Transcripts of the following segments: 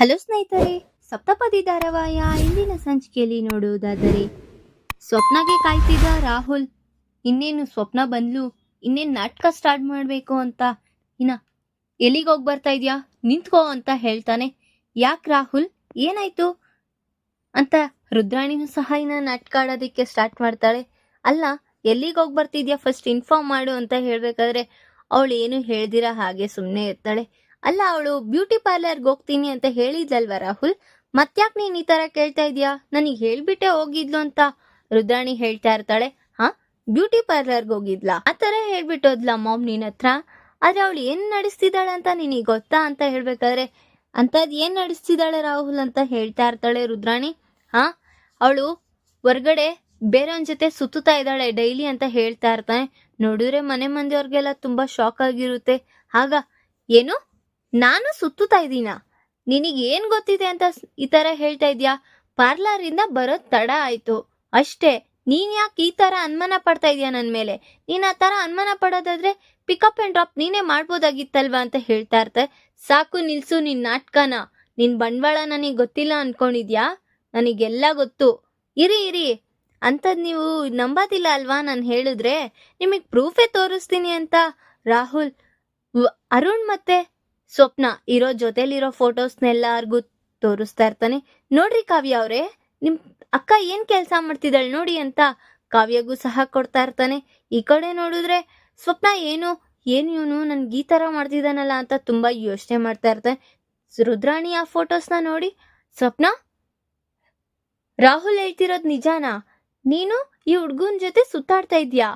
Hello ಸ್ನೇಹಿತರೆ, ಸಪ್ತಪದಿ ಧಾರಾವಾಹಿಯ ಇಂದಿನ ಸಂಚಿಕೆಯಲ್ಲಿ ನೋಡುವುದಾದರೆ, ಸ್ವಪ್ನಗೆ ಕಾಯ್ತಿದ್ದ ರಾಹುಲ್, ಇನ್ನೇನು ಸ್ವಪ್ನ ಬಂದ್ಲು, ಇನ್ನೇನು ನಾಟಕ ಸ್ಟಾರ್ಟ್ ಮಾಡಬೇಕು ಅಂತ, ಇನ್ನ ಎಲ್ಲಿಗೆ ಹೋಗಿ ಬರ್ತಾ ಇದೆಯಾ, ನಿಂತ್ಕೋ ಅಂತ ಹೇಳ್ತಾನೆ. ಯಾಕೆ ರಾಹುಲ್, ಏನಾಯ್ತು? ಅಂತ ರುದ್ರಾಣಿನೂ ಸಹ ಇನ್ನ ನಾಟಕ ಆಡೋದಕ್ಕೆ ಸ್ಟಾರ್ಟ್ ಮಾಡ್ತಾಳೆ. ಅಲ್ಲ, ಎಲ್ಲಿಗೆ ಹೋಗಿ ಬರ್ತಿದ್ಯಾ ಫಸ್ಟ್ ಇನ್ಫಾರ್ಮ್ ಮಾಡು ಅಂತ ಹೇಳಬೇಕಾದ್ರೆ, ಅವಳು ಏನು ಹೇಳ್ದಿರ ಹಾಗೆ ಸುಮ್ಮನೆ ಇರ್ತಾಳೆ. ಅಲ್ಲ, ಅವಳು ಬ್ಯೂಟಿ ಪಾರ್ಲರ್ಗೆ ಹೋಗ್ತೀನಿ ಅಂತ ಹೇಳಿದ್ಲಲ್ವಾ ರಾಹುಲ್? ಮತ್ಯಾಕ್ ನೀನ್ ಈ ತರ ಕೇಳ್ತಾ ಇದೀಯಾ ನನಗೆ ಹೇಳ್ಬಿಟ್ಟೆ ಹೋಗಿದ್ಲು ಅಂತ. ರುದ್ರಾಣಿ ಹೇಳ್ತಾ ಇರ್ತಾಳೆ. ಹಾ, ಬ್ಯೂಟಿ ಪಾರ್ಲರ್ಗೆ ಹೋಗಿದ್ಲಾ? ಆ ತರ ಹೇಳ್ಬಿಟ್ಟೋದ್ಲ ಮಾಮ್ ನಿನ್ ಹತ್ರ? ಆದ್ರೆ ಅವಳು ಏನ್ ನಡೆಸ್ತಿದ್ದಾಳೆ ಅಂತ ನಿನಗೆ ಗೊತ್ತಾ ಅಂತ ಹೇಳ್ಬೇಕಾದ್ರೆ ಅಂತದ್ ಏನ್ ನಡೆಸ್ತಿದ್ದಾಳೆ ರಾಹುಲ್ ಅಂತ ಹೇಳ್ತಾ ಇರ್ತಾಳೆ ರುದ್ರಾಣಿ. ಹಾ, ಅವಳು ಹೊರ್ಗಡೆ ಬೇರೆಯವನ್ ಜೊತೆ ಸುತ್ತುತ್ತಾ ಇದ್ದಾಳೆ ಡೈಲಿ ಅಂತ ಹೇಳ್ತಾ ಇರ್ತಾನೆ. ನೋಡಿದ್ರೆ ಮನೆ ಮಂದಿಯವ್ರಿಗೆಲ್ಲ ತುಂಬಾ ಶಾಕ್ ಆಗಿರುತ್ತೆ. ಆಗ, ಏನು? ನಾನು ಸುತ್ತುತ್ತಾ ಇದ್ದೀನಾ? ನಿನಗೆ ಏನ್ ಗೊತ್ತಿದೆ ಅಂತ ಈ ತರ ಹೇಳ್ತಾ ಇದ್ಯಾ? ಪಾರ್ಲರ್ ಇಂದ ಬರೋದ್ ತಡ ಆಯ್ತು. ಅಷ್ಟೇ, ನೀನ್ ಯಾಕೆ ಈ ತರ ಅನುಮಾನ ಪಡ್ತಾ ಇದೀಯ ನನ್ ಮೇಲೆ? ನೀನ್ ಆ ತರ ಅನುಮಾನ ಪಡೋದಾದ್ರೆ ಪಿಕಪ್ ಅಂಡ್ ಡ್ರಾಪ್ ನೀನೇ ಮಾಡ್ಬೋದಾಗಿತ್ತಲ್ವಾ ಅಂತ ಹೇಳ್ತಾ ಇರ್ತಾರೆ ಸಾಕು ನಿಲ್ಸು ನಿನ್ ನಾಟಕನ. ನಿನ್ ಬಂಡವಾಳ ನನಗೆ ಗೊತ್ತಿಲ್ಲ ಅನ್ಕೊಂಡಿದ್ಯಾ? ನನಗೆಲ್ಲ ಗೊತ್ತು. ಇರಿ ಇರಿ. ಅಂತದ್ ನೀವು ನಂಬೋದಿಲ್ಲ ಅಲ್ವಾ ನಾನು ಹೇಳಿದ್ರೆ? ನಿಮಗೆ ಪ್ರೂಫೇ ತೋರಿಸ್ತೀನಿ ಅಂತ. ರಾಹುಲ್ ಅರುಣ್ ಮತ್ತೆ ಸ್ವಪ್ನ, ಇರೋ ಜೊತೆಲಿರೋ ಫೋಟೋಸ್ನೆಲ್ಲಾರ್ಗೂ ತೋರಿಸ್ತಾ ಇರ್ತಾನೆ. ನೋಡ್ರಿ ಕಾವ್ಯ ಅವರೇ, ನಿಮ್ ಅಕ್ಕ ಏನ್ ಕೆಲಸ ಮಾಡ್ತಿದ್ದಾಳೆ ನೋಡಿ ಅಂತ ಕಾವ್ಯಗೂ ಸಹ ಕೊಡ್ತಾ ಇರ್ತಾನೆ. ಈ ಕಡೆ ನೋಡಿದ್ರೆ ಸ್ವಪ್ನ ಏನು ಏನು ಇವನು ನನ್ಗೆ ಈ ತರ ಮಾಡ್ತಿದ್ದಾನಲ್ಲ ಅಂತ ತುಂಬಾ ಯೋಚನೆ ಮಾಡ್ತಾ ಇರ್ತಾನೆ. ರುದ್ರಾಣಿ ಆ ಫೋಟೋಸ್ನ ನೋಡಿ, ಸ್ವಪ್ನ, ರಾಹುಲ್ ಹೇಳ್ತಿರೋದು ನಿಜಾನಾ? ನೀನು ಈ ಹುಡ್ಗನ ಜೊತೆ ಸುತ್ತಾಡ್ತಾ ಇದ್ಯಾ?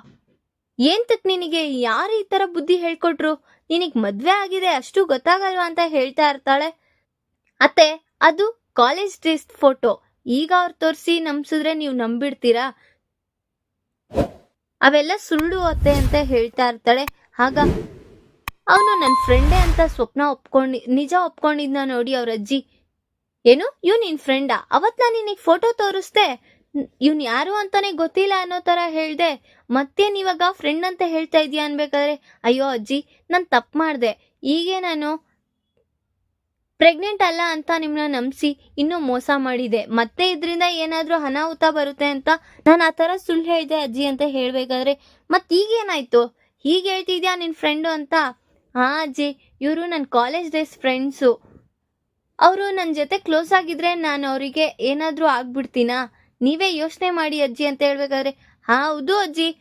ಏಂತಕ್ ನಿನಗೆ? ಯಾರು ಈ ತರ ಬುದ್ಧಿ ಹೇಳ್ಕೊಟ್ರು? ನಿನಗ್ ಮದ್ವೆ ಆಗಿದೆ, ಅಷ್ಟು ಗೊತ್ತಾಗಲ್ವಾ ಅಂತ ಹೇಳ್ತಾ ಇರ್ತಾಳೆ. ಅತ್ತೆ, ಅದು ಕಾಲೇಜ್ ಡ್ರೆಸ್ ಫೋಟೋ ಈಗ ಅವ್ರು ತೋರಿಸಿ ನಂಬಿಸಿದ್ರೆ ನೀವು ನಂಬಿಡ್ತೀರಾ? ಅವೆಲ್ಲ ಸುಳ್ಳು ಅತ್ತೆ ಅಂತ ಹೇಳ್ತಾ ಇರ್ತಾಳೆ. ಆಗ ಅವನು ನನ್ನ ಫ್ರೆಂಡೇ ಅಂತ ಸ್ವಪ್ನ ಒಪ್ಕೊಂಡಿ, ನಿಜ ಒಪ್ಕೊಂಡಿದ್ನ ನೋಡಿ ಅವ್ರ ಅಜ್ಜಿ. ಏನು? ಇವ್ ನಿನ್ ಫ್ರೆಂಡಾ ಅವತ್ ನಾನು ನಿನಗೆ ಫೋಟೋ ತೋರಿಸ್ದೆ? ಇವ್ನ್ ಯಾರು ಅಂತಾನೆ ಗೊತ್ತಿಲ್ಲ ಅನ್ನೋ ತರ ಹೇಳ್ದೆ, ಮತ್ತೆ ಇವಾಗ ಫ್ರೆಂಡ್ ಅಂತ ಹೇಳ್ತಾ ಇದೀಯಾ ಅನ್ಬೇಕಾದ್ರೆ, ಅಯ್ಯೋ ಅಜ್ಜಿ, ನಾನು ತಪ್ಪು ಮಾಡಿದೆ. ಹೀಗೆ ನಾನು ಪ್ರೆಗ್ನೆಂಟ್ ಅಲ್ಲ ಅಂತ ನಿಮ್ಮನ್ನ ನಂಬಿಸಿ ಇನ್ನೂ ಮೋಸ ಮಾಡಿದೆ. ಮತ್ತೆ ಇದರಿಂದ ಏನಾದರೂ ಅನಾಹುತ ಬರುತ್ತೆ ಅಂತ ನಾನು ಆ ಥರ ಸುಳ್ಳು ಹೇಳಿದೆ ಅಜ್ಜಿ ಅಂತ ಹೇಳಬೇಕಾದ್ರೆ, ಮತ್ತೆ ಈಗೇನಾಯ್ತು? ಹೀಗೆ ಹೇಳ್ತಿದ್ಯಾ ನಿನ್ನ ಫ್ರೆಂಡು ಅಂತ? ಹಾಂ ಅಜ್ಜಿ, ಇವರು ನನ್ನ ಕಾಲೇಜ್ ಡೇಸ್ ಫ್ರೆಂಡ್ಸು ಅವರು ನನ್ನ ಜೊತೆ ಕ್ಲೋಸ್ ಆಗಿದ್ರೆ ನಾನು ಅವರಿಗೆ ಏನಾದರೂ ಆಗ್ಬಿಡ್ತೀನಾ? ನೀವೇ ಯೋಚನೆ ಮಾಡಿ ಅಜ್ಜಿ ಅಂತ ಹೇಳ್ಬೇಕಾದ್ರೆ ಹೌದು ಅಜ್ಜಿ.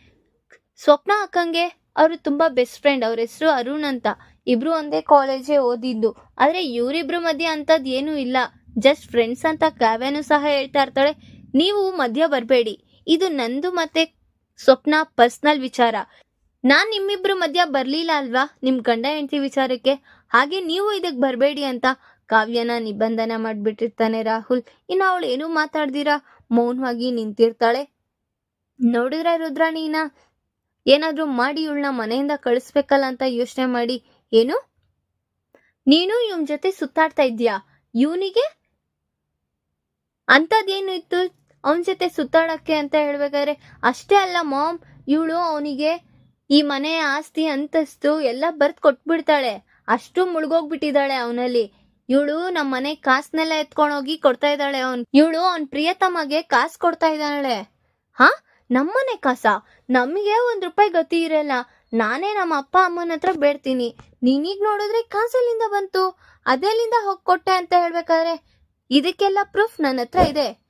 ಸ್ವಪ್ನ ಅಕ್ಕಂಗೆ ಅವರು ತುಂಬಾ ಬೆಸ್ಟ್ ಫ್ರೆಂಡ್ ಅವ್ರ ಹೆಸರು ಅರುಣ್ ಅಂತ. ಇಬ್ರು ಒಂದೇ ಕಾಲೇಜೇ ಓದಿದ್ದು. ಆದ್ರೆ ಇವರಿಬ್ರು ಮಧ್ಯೆ ಅಂತದ್ ಏನೂ ಇಲ್ಲ. ಜಸ್ಟ್ ಫ್ರೆಂಡ್ಸ್ ಅಂತ ಕಾವ್ಯನೂ ಸಹ ಹೇಳ್ತಾ ಇರ್ತಾಳೆ. ನೀವು ಮಧ್ಯ ಬರಬೇಡಿ. ಇದು ನಂದು ಮತ್ತೆ ಸ್ವಪ್ನ ಪರ್ಸನಲ್ ವಿಚಾರ. ನಾನ್ ನಿಮ್ಮಿಬ್ರು ಮಧ್ಯ ಬರ್ಲಿಲ್ಲ ಅಲ್ವಾ? ನಿಮ್ ಗಂಡ ಹೆಂಡತಿ ವಿಚಾರಕ್ಕೆ. ಹಾಗೆ ನೀವು ಇದಕ್ ಬರಬೇಡಿ ಅಂತ ಕಾವ್ಯನ ನಿಬಂಧನ ಮಾಡ್ಬಿಟ್ಟಿರ್ತಾನೆ ರಾಹುಲ್. ಇನ್ನು ಅವಳು ಏನೂ ಮಾತಾಡ್ದಿರಾ? ಮೌನವಾಗಿ ನಿಂತಿರ್ತಾಳೆ. ನೋಡಿದ್ರೆ ರುದ್ರಾಣಿನ ಏನಾದ್ರೂ ಮಾಡಿ ಇವಳನ್ನ ಮನೆಯಿಂದ ಕಳಿಸ್ಬೇಕಲ್ಲ ಅಂತ ಯೋಚನೆ ಮಾಡಿ. ಏನು? ನೀನು ಇವನ್ ಜೊತೆ ಸುತ್ತಾಡ್ತಾ ಇದ್ಯಾ ಇವನಿಗೆ? ಅಂಥದ್ದೇನು ಇತ್ತು ಅವನ ಜೊತೆ ಸುತ್ತಾಡಕ್ಕೆ ಅಂತ ಹೇಳ್ಬೇಕಾದ್ರೆ? ಅಷ್ಟೇ ಅಲ್ಲ ಮಾಮ್, ಇವಳು ಅವನಿಗೆ ಈ ಮನೆ ಆಸ್ತಿ, ಅಂತಸ್ತು ಎಲ್ಲ ಬರ್ತ್ ಕೊಟ್ಬಿಡ್ತಾಳೆ. ಅಷ್ಟು ಮುಳುಗೋಗ್ಬಿಟ್ಟಿದ್ದಾಳೆ ಅವನಲ್ಲಿ. ಇವಳು ನಮ್ಮ ಮನೆ ಕಾಸ್ನೆಲ್ಲ ಎತ್ಕೊಂಡೋಗಿ ಕೊಡ್ತಾ ಇದ್ದಾಳೆ ಅವನ್. ಇವಳು ಅವನ್ ಪ್ರಿಯತಮಗೆ ಕಾಸ್ ಕೊಡ್ತಾ ಇದ್ದಾಳೆ. ಹಾ? ನಮ್ಮನೆ ಕಾಸ? ನಮಗೆ ಒಂದ್ ರೂಪಾಯಿ ಗತಿ ಇರಲ್ಲ. ನಾನೇ ನಮ್ಮ ಅಪ್ಪ, ಅಮ್ಮನ ಹತ್ರ ಬೇಡ್ತೀನಿ. ನೀನೀಗ ನೋಡಿದ್ರೆ ಕಾಸಲ್ಲಿಂದ ಬಂತು. ಅದೆಲ್ಲಿಂದ ಹೋಗ್ ಕೊಟ್ಟೆ ಅಂತ ಹೇಳ್ಬೇಕಾದ್ರೆ ಇದಕ್ಕೆಲ್ಲ ಪ್ರೂಫ್ ನನ್ನ ಹತ್ರ ಇದೆ.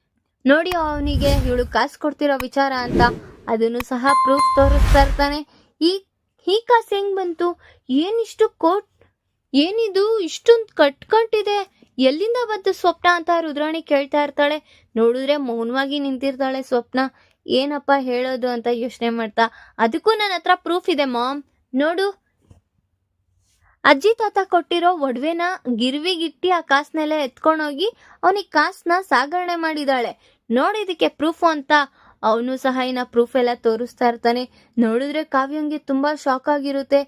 ನೋಡಿ ಅವನಿಗೆ ಇವಳು ಕಾಸು ಕೊಡ್ತಿರೋ ವಿಚಾರ ಅಂತ. ಅದನ್ನು ಸಹ ಪ್ರೂಫ್ ತೋರಿಸ್ತಾ ಇರ್ತಾನೆ. ಈ ಈ ಕಾಸು ಹೆಂಗ್ ಬಂತು? ಏನಿಷ್ಟು ಕೋಟ್ ಏನಿದು? ಇಷ್ಟೊಂದು ಕಟ್ಕಟ್ಟಿದೆ ಎಲ್ಲಿಂದ ಬಂತು ಸ್ವಪ್ನ ಅಂತ ರುದ್ರಾಣಿ ಕೇಳ್ತಾ ಇರ್ತಾಳೆ. ನೋಡಿದ್ರೆ ಮೌನವಾಗಿ ನಿಂತಿರ್ತಾಳೆ ಸ್ವಪ್ನ. ಏನಪ್ಪ ಹೇಳೋದು ಅಂತ ಯೋಚನೆ ಮಾಡ್ತಾ. ಅದಕ್ಕೂ ನನ್ನ ಹತ್ರ ಪ್ರೂಫ್ ಇದೆ ಮಾಮ್ ನೋಡು. ಅಜ್ಜಿ ತಾತ ಕೊಟ್ಟಿರೋ ಒಡವೆನ ಗಿರ್ವಿಗಿಟ್ಟಿ ಆ ಕಾಸ್ನೆಲ್ಲ ಎತ್ಕೊಂಡೋಗಿ ಅವನಿಗೆ ಕಾಸನ್ನ ಸಾಗರಣೆ ಮಾಡಿದಾಳೆ. ನೋಡಿದಕ್ಕೆ ಪ್ರೂಫ್ ಅಂತ. ಅವನು ಸಹ ಇನ್ನ ಪ್ರೂಫ್ ಎಲ್ಲ ತೋರಿಸ್ತಾ ಇರ್ತಾನೆ. ನೋಡಿದ್ರೆ ಕಾವ್ಯಂಗೆ ತುಂಬಾ ಶಾಕ್ ಆಗಿರುತ್ತೆ.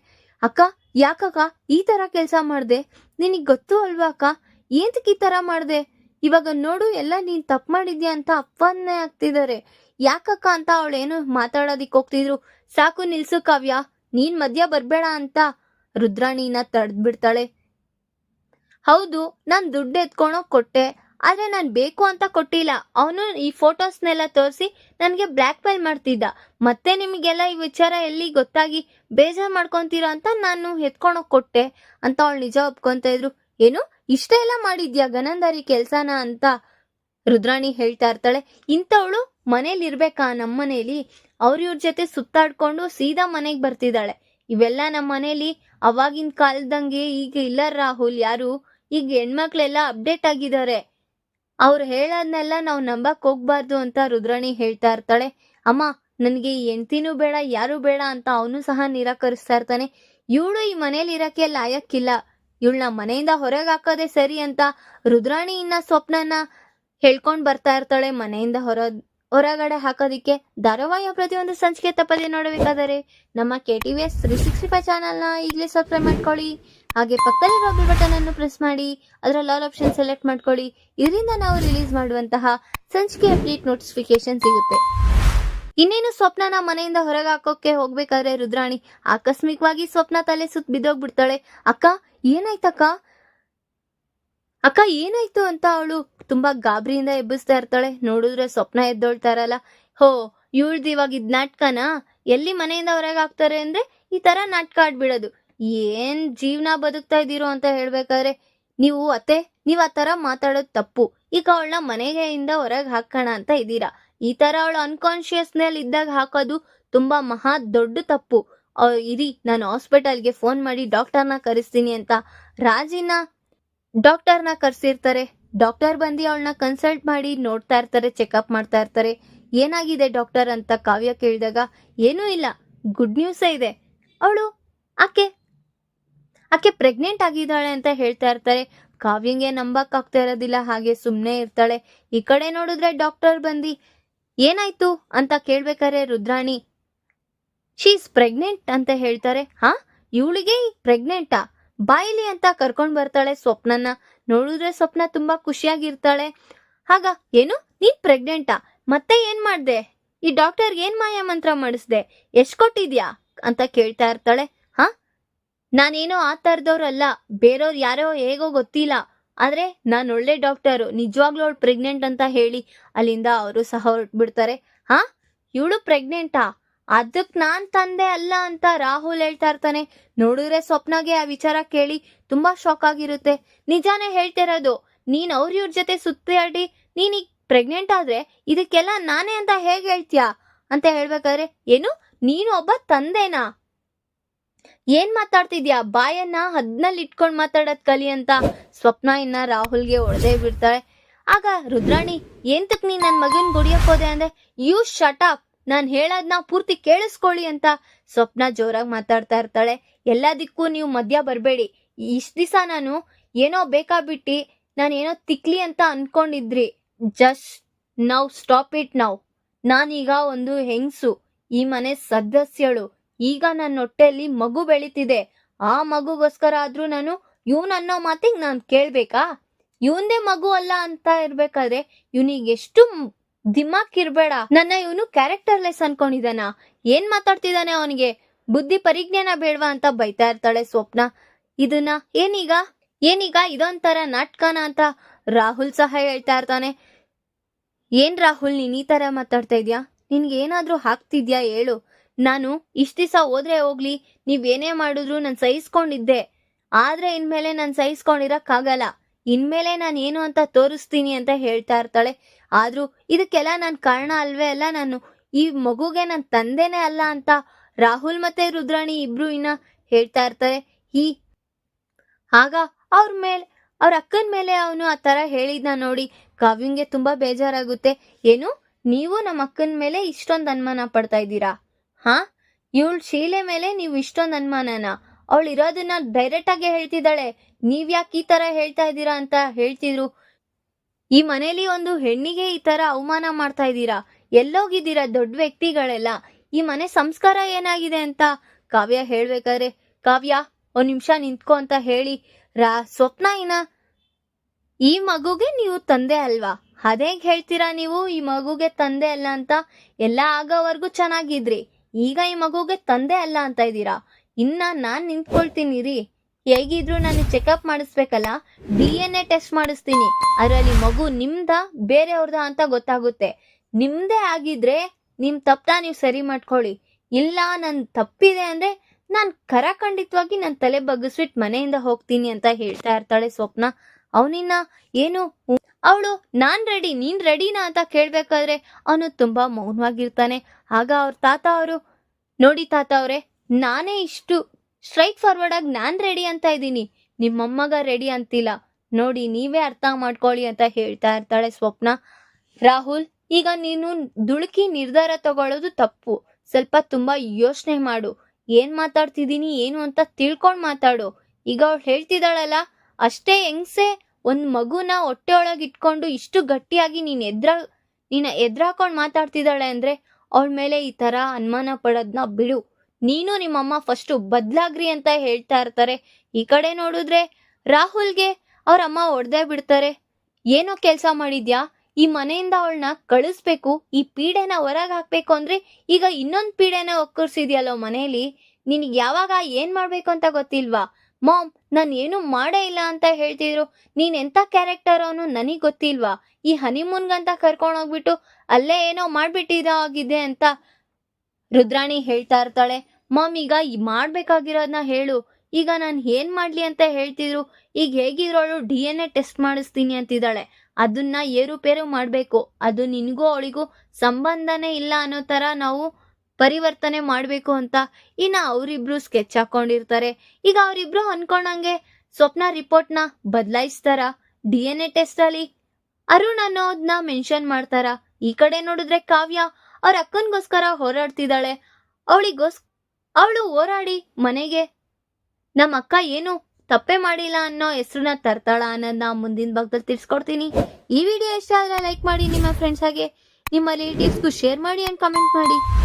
ಅಕ್ಕ ಯಾಕಕ್ಕ ಈ ತರ ಕೆಲಸ ಮಾಡ್ದೆ? ನಿನಗ್ ಗೊತ್ತು ಅಲ್ವಾ ಅಕ್ಕ? ಏಂತಕ್ ಈ ತರ ಮಾಡ್ದೆ? ಇವಾಗ ನೋಡು, ಎಲ್ಲ ನೀನ್ ತಪ್ಪು ಮಾಡಿದ್ಯಾ ಅಂತ ಅಪ್ಪನ್ನೇ ಆಗ್ತಿದ್ದಾರೆ ಯಾಕಕ್ಕ ಅಂತ ಅವಳೇನು ಮಾತಾಡೋದಿಕ್ ಹೋಗ್ತಿದ್ರು. ಸಾಕು ನಿಲ್ಸು ಕಾವ್ಯ, ನೀನ್ ಮಧ್ಯ ಬರ್ಬೇಡ ಅಂತ. ರುದ್ರಾಣಿನ ತಡೆದ್ಬಿಡ್ತಾಳೆ. ಹೌದು, ನಾನು ದುಡ್ಡು ಎತ್ಕೊಂಡೋಗ್ ಕೊಟ್ಟೆ. ಆದ್ರೆ ನಾನು ಬೇಕು ಅಂತ ಕೊಟ್ಟಿಲ್ಲ. ಅವನು ಈ ಫೋಟೋಸ್ನೆಲ್ಲ ತೋರಿಸಿ ನನಗೆ ಬ್ಲ್ಯಾಕ್ ಮೇಲ್ ಮಾಡ್ತಿದ್ದ. ಮತ್ತೆ ನಿಮಗೆಲ್ಲ ಈ ವಿಚಾರ ಎಲ್ಲಿ ಗೊತ್ತಾಗಿ ಬೇಜಾರು ಮಾಡ್ಕೊತೀರೋ ಅಂತ ನಾನು ಎತ್ಕೊಂಡೋಗಿ ಕೊಟ್ಟೆ. ಅಂತ ಅವಳು ನಿಜ ಒಪ್ಕೊಂತ ಇದ್ರು. ಏನು? ಇಷ್ಟೆಲ್ಲ ಮಾಡಿದ್ಯಾ ಗನಂದಾರಿ ಕೆಲಸನಾ ಅಂತ ರುದ್ರಾಣಿ ಹೇಳ್ತಾ ಇರ್ತಾಳೆ. ಇಂಥವಳು ಮನೇಲಿ ಇರ್ಬೇಕಾ ನಮ್ಮ ಮನೇಲಿ ಅವ್ರ ಇವ್ರ ಜೊತೆ ಸುತ್ತಾಡ್ಕೊಂಡು ಸೀದಾ ಮನೆಗೆ ಬರ್ತಿದ್ದಾಳೆ. ಇವೆಲ್ಲ ನಮ್ಮ ಮನೇಲಿ ಅವಾಗಿನ ಕಾಲದಂಗೆ ಈಗ ಇಲ್ಲ ರಾಹುಲ್ ಯಾರು? ಈಗ ಹೆಣ್ಮಕ್ಳೆಲ್ಲ ಅಪ್ಡೇಟ್ ಆಗಿದ್ದಾರೆ. ಅವ್ರು ಹೇಳೋದ್ನೆಲ್ಲ ನಾವು ನಂಬಕ್ ಹೋಗ್ಬಾರ್ದು ಅಂತ ರುದ್ರಾಣಿ ಹೇಳ್ತಾ ಇರ್ತಾಳೆ. ಅಮ್ಮ, ನನಗೆ ಎಂತಿನೂ ಬೇಡ, ಯಾರು ಬೇಡ ಅಂತ ಅವನು ಸಹ ನಿರಾಕರಿಸ್ತಾ ಇರ್ತಾನೆ. ಇವಳು ಈ ಮನೇಲಿ ಇರಕ್ಕೆ ಲಾಯಕ್ಕಿಲ್ಲ. ಇವಳನ್ನ ಮನೆಯಿಂದ ಹೊರಗೆ ಹಾಕೋದೇ ಸರಿ ಅಂತ ರುದ್ರಾಣಿ ಇನ್ನ ಸ್ವಪ್ನನ ಹೇಳ್ಕೊಂಡ್ ಬರ್ತಾ ಇರ್ತಾಳೆ ಮನೆಯಿಂದ ಹೊರ, ಹೊರಗಡೆ ಹಾಕೋದಿಕ್ಕೆ. ಧಾರಾವಾಹಿಯ ಪ್ರತಿಯೊಂದು ಸಂಚಿಕೆ ತಪ್ಪದೆ ನೋಡಬೇಕಾದರೆ ನಮ್ಮ K T V S three sixty five ಚಾನಲ್ನ ಈಗಲೇ ಸಬ್ಸ್ಕ್ರೈಬ್ ಮಾಡ್ಕೊಳ್ಳಿ. ಹಾಗೆ ಪಕ್ಕದಲ್ಲಿರೋ ಬೆಲ್ ಬಟನ್ ಅನ್ನು ಪ್ರೆಸ್ ಮಾಡಿ, ಅದರ ಆಲ್ ಆಪ್ಷನ್ ಸೆಲೆಕ್ಟ್ ಮಾಡ್ಕೊಳ್ಳಿ. ಇದರಿಂದ ನಾವು ರಿಲೀಸ್ ಮಾಡುವಂತಹ ಸಂಚಿಕೆ ಅಪ್ಡೇಟ್ ನೋಟಿಫಿಕೇಶನ್ ಸಿಗುತ್ತೆ. ಇನ್ನೇನು ಸ್ವಪ್ನನ ಮನೆಯಿಂದ ಹೊರಗೆ ಹಾಕೋಕೆ ಹೋಗ್ಬೇಕಾದ್ರೆ ರುದ್ರಾಣಿ, ಆಕಸ್ಮಿಕವಾಗಿ ಸ್ವಪ್ನ ತಲೆ ಸುತ್ತ ಬಿದ್ದೋಗ್ಬಿಡ್ತಾಳೆ. ಅಕ್ಕ, ಏನಾಯ್ತಕ್ಕ? ಅಕ್ಕ, ಏನಾಯ್ತು ಅಂತ ಅವಳು ತುಂಬಾ ಗಾಬರಿಯಿಂದ ಎಬ್ಬಿಸ್ತಾ ಇರ್ತಾಳೆ. ನೋಡಿದ್ರೆ ಸ್ವಪ್ನ ಎದ್ದೋಳ್ತಾ ಇರಲ್ಲ. ಹೋ, ಇವಳ್ದು ಇವಾಗ ಇದ್ ನಾಟಕನ? ಎಲ್ಲಿ ಮನೆಯಿಂದ ಹೊರಗೆ ಹಾಕ್ತಾರೆ ಅಂದ್ರೆ ಈ ತರ ನಾಟಕ ಆಡ್ಬಿಡೋದು. ಏನ್ ಜೀವನ ಬದುಕ್ತಾ ಇದ್ದೀರೋ ಅಂತ ಹೇಳ್ಬೇಕಾದ್ರೆ, ನೀವು ಅತ್ತೆ, ನೀವ್ ಆ ತರ ಮಾತಾಡೋದು ತಪ್ಪು. ಈಗ ಅವಳನ್ನ ಮನೆಗೆಯಿಂದ ಹೊರಗೆ ಹಾಕೋಣ ಅಂತ ಇದ್ದೀರಾ? ಈ ತರ ಅವಳು ಅನ್ಕಾನ್ಶಿಯಸ್ನಲ್ಲಿ ಇದ್ದಾಗ ಹಾಕೋದು ತುಂಬಾ ಮಹಾ ದೊಡ್ಡ ತಪ್ಪು. ಇರಿ, ನಾನು ಹಾಸ್ಪಿಟಲ್ಗೆ ಫೋನ್ ಮಾಡಿ ಡಾಕ್ಟರ್ನ ಕರೆಸ್ತೀನಿ ಅಂತ. ರಾಜಿನ ಡಾಕ್ಟರ್ನ ಕರ್ಸಿರ್ತಾರೆ. ಡಾಕ್ಟರ್ ಬಂದು ಅವಳನ್ನ ಕನ್ಸಲ್ಟ್ ಮಾಡಿ ನೋಡ್ತಾ ಇರ್ತಾರೆ, ಚೆಕಪ್ ಮಾಡ್ತಾ ಇರ್ತಾರೆ. ಏನಾಗಿದೆ ಡಾಕ್ಟರ್ ಅಂತ ಕಾವ್ಯ ಕೇಳಿದಾಗ, ಏನೂ ಇಲ್ಲ. ಗುಡ್ ನ್ಯೂಸೇ ಇದೆ. ಅವಳು, ಆಕೆ ಆಕೆ ಪ್ರೆಗ್ನೆಂಟ್ ಆಗಿದ್ದಾಳೆ ಅಂತ ಹೇಳ್ತಾ ಇರ್ತಾರೆ. ಕಾವ್ಯಂಗೆ ನಂಬಕ್ ಆಗ್ತಾ ಇರೋದಿಲ್ಲ, ಹಾಗೆ ಸುಮ್ಮನೆ ಇರ್ತಾಳೆ. ಈ ಕಡೆ ನೋಡಿದ್ರೆ ಡಾಕ್ಟರ್ ಬಂದು, ಏನಾಯ್ತು ಅಂತ ಕೇಳ್ಬೇಕಾರೆ ರುದ್ರಾಣಿ ಶೀಸ್ ಪ್ರೆಗ್ನೆಂಟ್ ಅಂತ ಹೇಳ್ತಾರೆ. ಹಾ, ಇವಳಿಗೆ ಪ್ರೆಗ್ನೆಂಟಾ ಬಾಯಿಲಿ ಅಂತ ಕರ್ಕೊಂಡ್ ಬರ್ತಾಳೆ ಸ್ವಪ್ನನ ನೋಡಿದ್ರೆ ಸ್ವಪ್ನ ತುಂಬಾ ಖುಷಿಯಾಗಿರ್ತಾಳೆ. ಆಗ ಏನು? ನೀನ್ ಪ್ರೆಗ್ನೆಂಟಾ ಮತ್ತೆ ಏನ್ ಮಾಡ್ದೆ? ಈ ಡಾಕ್ಟರ್ ಏನ್ ಮಾಯ ಮಂತ್ರ ಮಾಡಿಸ್ದೆ? ಎಷ್ಟ್ ಕೊಟ್ಟಿದ್ಯಾ? ಅಂತ ಕೇಳ್ತಾ ಇರ್ತಾಳೆ. ನಾನೇನೋ ಆ ಥರದವ್ರಲ್ಲ ಬೇರೆಯವ್ರು ಯಾರೋ ಹೇಗೋ ಗೊತ್ತಿಲ್ಲ. ಆದ್ರೆ ನಾನು ಒಳ್ಳೆ ಡಾಕ್ಟರು, ನಿಜವಾಗ್ಲೂ ಅವಳು ಪ್ರೆಗ್ನೆಂಟ್ ಅಂತ ಹೇಳಿ ಅಲ್ಲಿಂದ ಅವರು ಸಹ ಹೊರಟ್ಬಿಡ್ತಾರೆ. ಹಾ? ಇವಳು ಪ್ರೆಗ್ನೆಂಟಾ? ಅದಕ್ಕೆ ನಾನು ತಂದೆ ಅಲ್ಲ ಅಂತ ರಾಹುಲ್ ಹೇಳ್ತಾ ಇರ್ತಾನೆ. ನೋಡಿದ್ರೆ ಸ್ವಪ್ನಗೆ ಆ ವಿಚಾರ ಕೇಳಿ ತುಂಬಾ ಶಾಕ್ ಆಗಿರುತ್ತೆ. ನಿಜಾನೇ ಹೇಳ್ತಿರೋದು ನೀನ್ ಅವ್ರ ಇವ್ರ ಜೊತೆ ಸುತ್ತಾಡಿ ನೀನ್ ಈಗ ಪ್ರೆಗ್ನೆಂಟ್ ಆದ್ರೆ ಇದಕ್ಕೆಲ್ಲ ನಾನೇ ಅಂತ ಹೇಗೆ ಹೇಳ್ತೀಯಾ? ಅಂತ ಹೇಳ್ಬೇಕಾದ್ರೆ, ಏನು? ನೀನು ಒಬ್ಬ ತಂದೆನಾ? ಏನ್ ಮಾತಾಡ್ತಿದ್ಯಾ? ಬಾಯನ್ನ ಹದ್ನಲ್ಲಿ ಇಟ್ಕೊಂಡ್ ಮಾತಾಡೋದ್ ಕಲಿ ಅಂತ ಸ್ವಪ್ನ ಇನ್ನ ರಾಹುಲ್ಗೆ ಹೊಡೆದೇ ಬಿಡ್ತಾಳೆ ಆಗ ರುದ್ರಾಣಿ ಏಂತಕ್ ನೀ ನನ್ ಮಗನ್ ಗುಡಿಯಕ್ ಹೋದೆ ಅಂದ್ರೆ? ಯು ಶಟ್ ಅಪ್ ನಾನ್ ಹೇಳೋದ್ನ ಪೂರ್ತಿ ಕೇಳಿಸ್ಕೊಳ್ಳಿ ಅಂತ ಸ್ವಪ್ನ ಜೋರಾಗಿ ಮಾತಾಡ್ತಾ ಇರ್ತಾಳೆ. ಎಲ್ಲದಕ್ಕೂ ನೀವು ಮಧ್ಯ ಬರಬೇಡಿ. ಇಷ್ಟ ದಿವಸ ನಾನು ಏನೋ ಬೇಕಾಬಿಟ್ಟಿ ನಾನು ಏನೋ ತಿಕ್ಲಿ ಅಂತ ಅನ್ಕೊಂಡಿದ್ರಿ. Just now stop it now ನಾನೀಗ ಒಂದು ಹೆಂಗ್ಸು. ಈ ಮನೆ ಸದಸ್ಯಳು ಈಗ ನನ್ನ ಹೊಟ್ಟೆಯಲ್ಲಿ ಮಗು ಬೆಳೀತಿದೆ. ಆ ಮಗುಗೋಸ್ಕರ ಆದ್ರೂ ನಾನು ಇವನ್ ಅನ್ನೋ ಮಾತಿಗೆ ನಾನು ಕೇಳ್ಬೇಕಾ? ಇವಂದೇ ಮಗು ಅಲ್ಲ ಅಂತ ಇರ್ಬೇಕಾದ್ರೆ ಇವನಿಗೆ ಎಷ್ಟು ದಿಮಾಕ್ ಇರ್ಬೇಡ. ನನ್ನ ಇವನು ಕ್ಯಾರೆಕ್ಟರ್ಲೆಸ್ ಅನ್ಕೊಂಡಿದಾನ. ಏನ್ ಮಾತಾಡ್ತಿದ್ದಾನೆ ಅವನಿಗೆ? ಬುದ್ಧಿ ಪರಿಜ್ಞಾನ ಬೇಡವಾ ಅಂತ ಬೈತಾ ಇರ್ತಾಳೆ ಸ್ವಪ್ನ. ಇದನ್ನ ಏನೀಗ? ಏನೀಗ ಇದೊಂಥರ ನಾಟಕನ ಅಂತ ರಾಹುಲ್ ಸಹ ಹೇಳ್ತಾ ಇರ್ತಾನೆ. ಏನ್ ರಾಹುಲ್, ನೀನ್ ಈ ತರ ಮಾತಾಡ್ತಾ ಇದ್ಯಾ? ನಿನ್ಗೆ ಏನಾದ್ರೂ ಹಾಕ್ತಿದ್ಯಾ ಹೇಳು. ನಾನು ಇಷ್ಟ ದಿವಸ ಹೋದ್ರೆ ಹೋಗ್ಲಿ ನೀವೇನೇ ಮಾಡಿದ್ರು ನಾನು ಸಹಿಸ್ಕೊಂಡಿದ್ದೆ. ಆದ್ರೆ ಇನ್ಮೇಲೆ ನಾನು ಸಹಿಸ್ಕೊಂಡಿರಕ್ಕಾಗಲ್ಲ. ಇನ್ಮೇಲೆ ನಾನು ಏನು ಅಂತ ತೋರಿಸ್ತೀನಿ ಅಂತ ಹೇಳ್ತಾ ಇರ್ತಾಳೆ. ಆದ್ರೂ ಇದಕ್ಕೆಲ್ಲ ನಾನು ಕಾರಣ ಅಲ್ವೇ ಅಲ್ಲ ನಾನು. ಈ ಮಗುಗೆ ನನ್ನ ತಂದೆನೇ ಅಲ್ಲ ಅಂತ ರಾಹುಲ್ ಮತ್ತೆ ರುದ್ರಾಣಿ ಇಬ್ರು ಇನ್ನ ಹೇಳ್ತಾ ಇರ್ತಾರೆ. ಈ ಆಗ ಅವ್ರ ಮೇಲೆ, ಅವ್ರ ಅಕ್ಕನ ಮೇಲೆ ಅವನು ಆ ತರ ಹೇಳಿದ್ನ ನೋಡಿ ಕಾವ್ಯಂಗೆ ತುಂಬಾ ಬೇಜಾರಾಗುತ್ತೆ. ಏನು? ನೀವು ನಮ್ಮ ಅಕ್ಕನ ಮೇಲೆ ಇಷ್ಟೊಂದು ಅನುಮಾನ ಪಡ್ತಾ ಇದ್ದೀರಾ? ಹಾ? ಇವಳು ಶೀಲೆ ಮೇಲೆ ನೀವು ಇಷ್ಟೊಂದು ಅನುಮಾನನ? ಅವಳು ಇರೋದನ್ನ ಡೈರೆಕ್ಟ್ ಆಗಿ ಹೇಳ್ತಿದ್ದಾಳೆ. ನೀವ್ಯಾಕೆ ಈ ತರ ಹೇಳ್ತಾ ಇದ್ದೀರಾ ಅಂತ ಹೇಳ್ತಿದ್ರು. ಈ ಮನೇಲಿ ಒಂದು ಹೆಣ್ಣಿಗೆ ಈ ತರ ಅವಮಾನ ಮಾಡ್ತಾ ಇದ್ದೀರಾ? ಎಲ್ಲೋಗಿದ್ದೀರಾ ದೊಡ್ಡ ವ್ಯಕ್ತಿಗಳೆಲ್ಲ? ಈ ಮನೆ ಸಂಸ್ಕಾರ ಏನಾಗಿದೆ ಅಂತ ಕಾವ್ಯ ಹೇಳ್ಬೇಕಾದ್ರೆ, ಕಾವ್ಯ, ಒಂದ್ ನಿಮಿಷ ನಿಂತ್ಕೊ ಅಂತ ಹೇಳಿ, ರಾ, ಸ್ವಪ್ನ ಇನ್ನ ಈ ಮಗುಗೆ ನೀವು ತಂದೆ ಅಲ್ವಾ? ಅದೇಗ್ ಹೇಳ್ತೀರಾ ನೀವು, ಈ ಮಗುಗೆ ತಂದೆ ಅಲ್ಲ ಅಂತ? ಎಲ್ಲ ಆಗೋವರೆಗೂ ಚೆನ್ನಾಗಿದ್ರಿ. ಈಗ ಈ ಮಗುಗೆ ತಂದೆ ಅಲ್ಲ ಅಂತ ಇದ್ದೀರಾ? ಇನ್ನ ನಾನ್ ನಿಂತ್ಕೊಳ್ತೀನಿ ರೀ ಹೇಗಿದ್ರು ನಾನು ಚೆಕಪ್ ಮಾಡಿಸ್ಬೇಕಲ್ಲ? ಡಿ ಎನ್ ಎ ಟೆಸ್ಟ್ ಮಾಡಿಸ್ತೀನಿ. ಅದರಲ್ಲಿ ಮಗು ನಿಮ್ದ, ಬೇರೆಯವ್ರದ ಅಂತ ಗೊತ್ತಾಗುತ್ತೆ. ನಿಮ್ದೇ ಆಗಿದ್ರೆ ನಿಮ್ ತಪ್ಪಾ ನೀವು ಸರಿ ಮಾಡ್ಕೊಳ್ಳಿ. ಇಲ್ಲ, ನನ್ ತಪ್ಪಿದೆ ಅಂದ್ರೆ ನಾನ್ ಕರಾಖಂಡಿತವಾಗಿ ನನ್ನ ತಲೆ ಬಗ್ಗಿಸ್ಬಿಟ್ಟು ಮನೆಯಿಂದ ಹೋಗ್ತೀನಿ ಅಂತ ಹೇಳ್ತಾ ಇರ್ತಾಳೆ ಸ್ವಪ್ನ. ಅವನಿನ್ನ ಏನು ಅವಳು ನಾನ್ ರೆಡಿ ನೀನ್ ರೆಡಿನಾ ಅಂತ ಕೇಳ್ಬೇಕಾದ್ರೆ ಅವನು ತುಂಬಾ ಮೌನವಾಗಿರ್ತಾನೆ. ಆಗ ಅವ್ರ ತಾತ ಅವರು, ನೋಡಿ ತಾತ ಅವ್ರೆ, ನಾನೇ ಇಷ್ಟು ಸ್ಟ್ರೈಟ್ ಫಾರ್ವರ್ಡ್ ಆಗಿ ನಾನ್ ರೆಡಿ ಅಂತ ಇದ್ದೀನಿ. ನಿಮ್ಮಮ್ಮಗ ರೆಡಿ ಅಂತಿಲ್ಲ. ನೋಡಿ, ನೀವೇ ಅರ್ಥ ಮಾಡ್ಕೊಳ್ಳಿ ಅಂತ ಹೇಳ್ತಾ ಇರ್ತಾಳೆ ಸ್ವಪ್ನ. ರಾಹುಲ್, ಈಗ ನೀನು ದುಳುಕಿ ನಿರ್ಧಾರ ತಗೊಳ್ಳೋದು ತಪ್ಪು. ಸ್ವಲ್ಪ ತುಂಬಾ ಯೋಚನೆ ಮಾಡು. ಏನ್ ಮಾತಾಡ್ತಿದ್ದೀನಿ ಏನು ಅಂತ ತಿಳ್ಕೊಂಡ್ ಮಾತಾಡು. ಈಗ ಅವ್ಳು ಹೇಳ್ತಿದ್ದಾಳಲ್ಲ ಅಷ್ಟೇ ಹೆಂಗ್ಸೆ, ಒಂದು ಮಗುನ ಹೊಟ್ಟೆ ಇಟ್ಕೊಂಡು ಇಷ್ಟು ಗಟ್ಟಿಯಾಗಿ ನೀನು ಎದ್ರ, ನೀನ ಎದ್ರಾಕೊಂಡ್ ಮಾತಾಡ್ತಿದ್ದಾಳೆ ಅಂದ್ರೆ ಅವಳ ಮೇಲೆ ಈ ತರ ಅನುಮಾನ ಪಡೋದನ್ನ ಬಿಡು. ನೀನು ನಿಮ್ಮಮ್ಮ ಫಸ್ಟ್ ಬದಲಾಗ್ರಿ ಅಂತ ಹೇಳ್ತಾ ಇರ್ತಾರೆ. ಈ ಕಡೆ ನೋಡಿದ್ರೆ ರಾಹುಲ್ಗೆ ಅವ್ರ ಅಮ್ಮ ಹೊಡೆದೇ ಬಿಡ್ತಾರೆ. ಏನೋ ಕೆಲಸ ಮಾಡಿದ್ಯಾ? ಈ ಮನೆಯಿಂದ ಅವಳನ್ನ ಕಳಿಸ್ಬೇಕು, ಈ ಪೀಡೆನ ಹೊರಗೆ ಹಾಕ್ಬೇಕು ಅಂದ್ರೆ ಈಗ ಇನ್ನೊಂದು ಪೀಡೆನ ಒಕ್ಕರ್ಸಿದ್ಯಲ್ಲೋ ಮನೆಯಲ್ಲಿ ನಿನಗೆ ಯಾವಾಗ ಏನ್ ಮಾಡ್ಬೇಕು ಅಂತ ಗೊತ್ತಿಲ್ವಾ? ಮಾಮ್, ನಾನು ಏನು ಮಾಡೇ ಇಲ್ಲ ಅಂತ ಹೇಳ್ತಿದ್ರು. ನೀನ್ ಎಂತ ಕ್ಯಾರೆಕ್ಟರ್ ಅವನು ನನಗೆ ಗೊತ್ತಿಲ್ವಾ? ಈ ಹನಿಮೂನ್ಗಂತ ಕರ್ಕೊಂಡು ಹೋಗ್ಬಿಟ್ಟು ಅಲ್ಲೇ ಏನೋ ಮಾಡ್ಬಿಟ್ಟಿದ ಆಗಿದೆ ಅಂತ? ರುದ್ರಾಣಿ ಹೇಳ್ತಾ ಇರ್ತಾಳೆ. ಮಾಮ್, ಈಗ ಮಾಡ್ಬೇಕಾಗಿರೋದನ್ನ ಹೇಳು. ಈಗ ನಾನು ಏನ್ ಮಾಡ್ಲಿ ಅಂತ ಹೇಳ್ತಿದ್ರು? ಈಗ ಹೇಗಿರೋಳು ಡಿ ಎನ್ ಎ ಟೆಸ್ಟ್ ಮಾಡಿಸ್ತೀನಿ ಅಂತಿದ್ದಾಳೆ. ಅದನ್ನ ಏರುಪೇರು ಮಾಡ್ಬೇಕು. ಅದು ನಿನಗೂ ಅವಳಿಗೂ ಸಂಬಂಧನೇ ಇಲ್ಲ ಅನ್ನೋ ತರ ನಾವು ಪರಿವರ್ತನೆ ಮಾಡಬೇಕು ಅಂತ ಇನ್ನ ಅವರಿಬ್ರು ಸ್ಕೆಚ್ ಹಾಕೊಂಡಿರ್ತಾರೆ. ಈಗ ಅವರಿಬ್ರು ಅನ್ಕೊಂಡಂಗೆ ಸ್ವಪ್ನ ರಿಪೋರ್ಟ್ನ ಬದಲಾಯಿಸ್ತಾರ ಡಿ ಎನ್ ಎ ಟೆಸ್ಟ್ ಅಲ್ಲಿ. ಅರುಣ್ ಅನ್ನೋದನ್ನ ಮೆನ್ಷನ್ ಮಾಡ್ತಾರ. ಈ ಕಡೆ ನೋಡಿದ್ರೆ ಕಾವ್ಯ ಅವ್ರ ಅಕ್ಕನಿಗೋಸ್ಕರ ಹೋರಾಡ್ತಿದ್ದಾಳೆ. ಅವಳಿಗೋಸ್, ಅವಳು ಹೋರಾಡಿ ಮನೆಗೆ, ನಮ್ಮ ಅಕ್ಕ ಏನು ತಪ್ಪೇ ಮಾಡಿಲ್ಲ ಅನ್ನೋ ಹೆಸರನ್ನ ತರ್ತಾಳ ಅನ್ನೋದನ್ನ ಮುಂದಿನ ಭಾಗದಲ್ಲಿ ತಿಳಿಸ್ಕೊಡ್ತೀನಿ. ಈ ವಿಡಿಯೋ ಇಷ್ಟ ಆದ್ರೆ ಲೈಕ್ ಮಾಡಿ, ನಿಮ್ಮ ಫ್ರೆಂಡ್ಸ್ ಹಾಗೆ ನಿಮ್ಮ ರಿಲೇಟಿವ್ಸ್ಗೂ ಶೇರ್ ಮಾಡಿ ಅಂಡ್ ಕಮೆಂಟ್ ಮಾಡಿ.